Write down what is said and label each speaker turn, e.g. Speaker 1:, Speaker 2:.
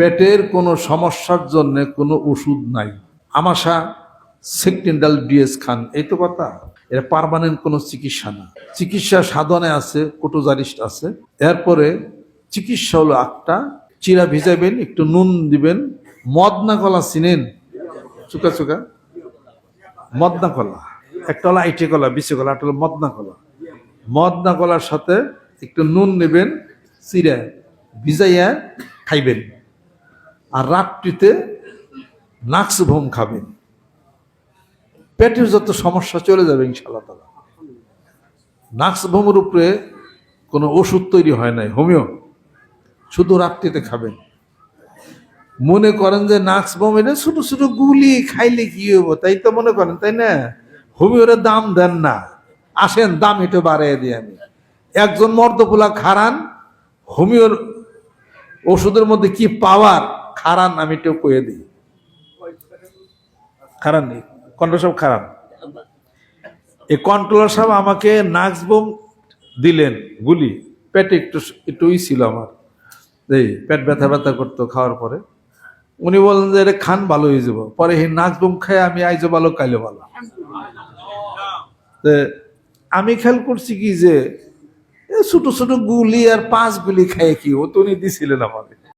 Speaker 1: পেটের কোনো সমস্যার জন্য কোনো ওষুধ নাই। আমাশা, সেকটেন্ডাল ডিএস খান, এই তো কথা। এটা পার্মানেন্ট কোনো চিকিৎসা না। চিকিৎসা সাধনে আছে, কোটোজারিস্ট আছে। এরপরে চিকিৎসা হলো একটা, চিরা ভিজাবেন একটু নুন দিবেন, মদনা কলা চিনেন? চুকা চুকা। মদনা কলা। একটা হলো আইটে কলা, বিচে কলা একটা হলো মদনা কলা। মদনা কলার সাথে একটু নুন নেবেন, চিরা ভিজাইয়া খাইবেন। আর রাত্রিতে নাক্স ভোম খাবেন পেটের যত সমস্যা চলে যাবে ইনশাল্লাহ তালা নাক্স ভোমের উপরে কোনো ওষুধ তৈরি হয় নাই, হোমিও। শুধু রাত্রিতে খাবেন মনে করেন যে নাক্স বোম এটা ছোট ছোট গুলি খাইলে কি হব তাই তো মনে করেন, তাই না? হোমিওর দাম দেন না। আসেন, দাম একটু বাড়িয়ে দিই আমি। একজন মর্দপুলা খারান, হোমিওর ওষুধের মধ্যে কি পাওয়ার? খারান আমি একটু কয়ে দিই। খারান নেই কন্ট্রোল সাহেব খারান। এই কন্ট্রোলার সাহেব আমাকে নাক্স বোম দিলেন, গুলি। পেটে একটু একটু ছিল আমার। এই পেট ব্যথা ব্যথা করতো খাওয়ার পরে। উনি বললেন যে, এটা খান ভালো হয়ে যাব। পরে এই নাচ বোম খাই আমি আইজো ভালো, কাইলে ভালো। আমি খেয়াল করছি কি যে ছোট ছোট গুলি আর পাঁচ গুলি খাই কি? ও তো উনি দিছিলেন আমাকে।